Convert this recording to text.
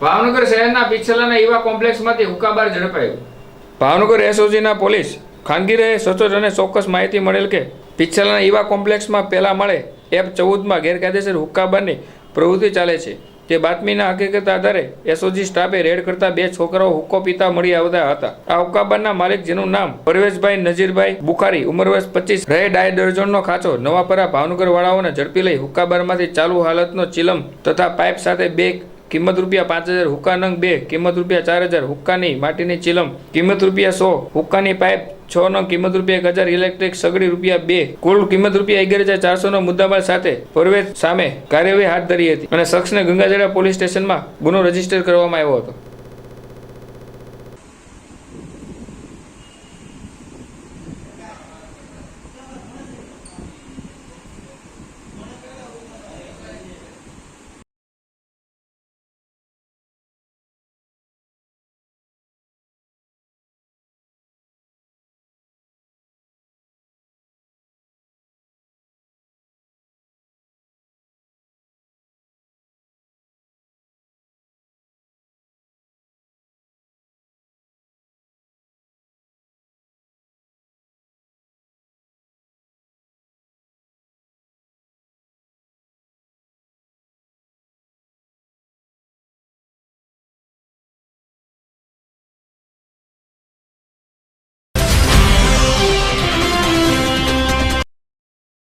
ભાવનગર શહેરના પિછલાના ઈવા કોમ્પ્લેક્સમાંથી હુકાબાર ઝડપાયું. ભાવનગર એસઓજીના પોલીસ, ખાનગી રહે સચોટ અને ચોક્કસ માહિતી મળેલ કે પિછલાના એવા કોમ્પ્લેક્સમાં પહેલા મળે એફ ચૌદમાં ગેરકાયદેસર હુક્કાબારની પ્રવૃત્તિ ચાલે છે. તે બાતમીના હકીકત આધારે એસઓજી સ્ટાફે રેડ કરતા બે છોકરાઓ હુક્કો પીતા મળી આવતા હતા. આ હુક્કાબારના માલિક જેનું નામ પરવેશભાઈ નજીરભાઈ બુખારી, ઉંમર વર્ષ પચીસ, રહે ડાય દર્જનનો ખાંચો. નવાપરા ભાવનગર વાળાઓને ઝડપી લઈ હુક્કાબારમાંથી ચાલુ હાલતનો ચિલમ તથા પાઇપ સાથે બે કિંમત રૂપિયા પાંચ હજાર, હુક્કા નંગ બે, કિંમત રૂપિયા ચાર હજાર, હુક્કાની માટીની ચિલમ, કિંમત રૂપિયા સો, હુક્કાની પાઇપ છ નો કિંમત રૂપિયા એક હજાર, ઇલેક્ટ્રિક સગડી રૂપિયા બે, કુલ કિંમત રૂપિયા અગિયાર હજાર ચારસો નો મુદ્દામાલ સાથે પરવેશ સામે કાર્યવાહી હાથ ધરી હતી. અને શખ્સને ગંગાજળા પોલીસ સ્ટેશનમાં ગુનો રજિસ્ટર કરવામાં આવ્યો હતો.